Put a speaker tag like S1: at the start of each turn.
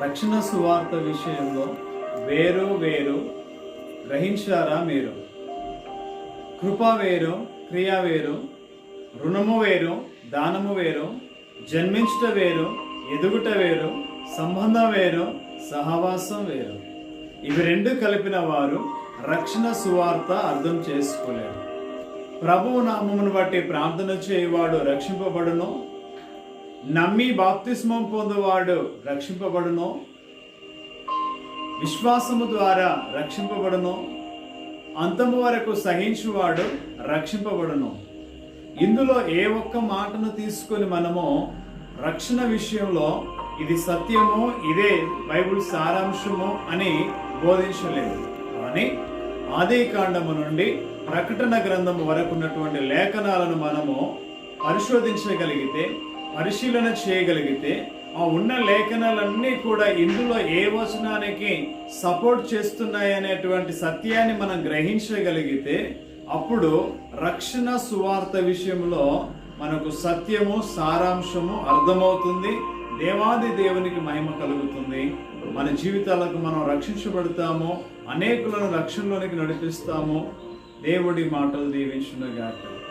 S1: రక్షణ సువార్త విషయంలో వేరు వేరు గ్రహించారా మీరు? కృప వేరు క్రియ వేరు రుణము వేరు దానము వేరు జన్మించుట వేరు ఎదుగుట వేరు సంబంధం వేరు సహవాసం వేరు. ఇవి రెండు కలిపిన వారు రక్షణ సువార్త అర్థం చేసుకోలేరు. ప్రభువు నామమును బట్టి ప్రార్థన చేయవాడు రక్షింపబడును నమ్మి బాప్తిస్మం పొందువాడు రక్షింపబడును. విశ్వాసము ద్వారా రక్షింపబడును. అంతము వరకు సహించువాడు రక్షింపబడును. ఇందులో ఏ ఒక్క మాటను తీసుకొని మనము రక్షణ విషయంలో ఇది సత్యము ఇదే బైబిల్ సారాంశము అని బోధించలేదు. కానీ ఆది కాండము నుండి ప్రకటన గ్రంథము వరకు ఉన్నటువంటి లేఖనాలను మనము పరిశోధించగలిగితే పరిశీలన చేయగలిగితే ఆ ఉన్న లేఖనాలన్నీ కూడా ఇందులో ఏ వచనానికి సపోర్ట్ చేస్తున్నాయి అనేటువంటి సత్యాన్ని మనం గ్రహించగలిగితే అప్పుడు రక్షణ సువార్త విషయంలో మనకు సత్యము సారాంశము అర్థమవుతుంది. దేవాది దేవునికి మహిమ కలుగుతుంది. మన జీవితాలకు మనం రక్షించబడతాము. అనేకులను రక్షణలోనికి నడిపిస్తాము. దేవుడి మాటలు దీవించునుగాక.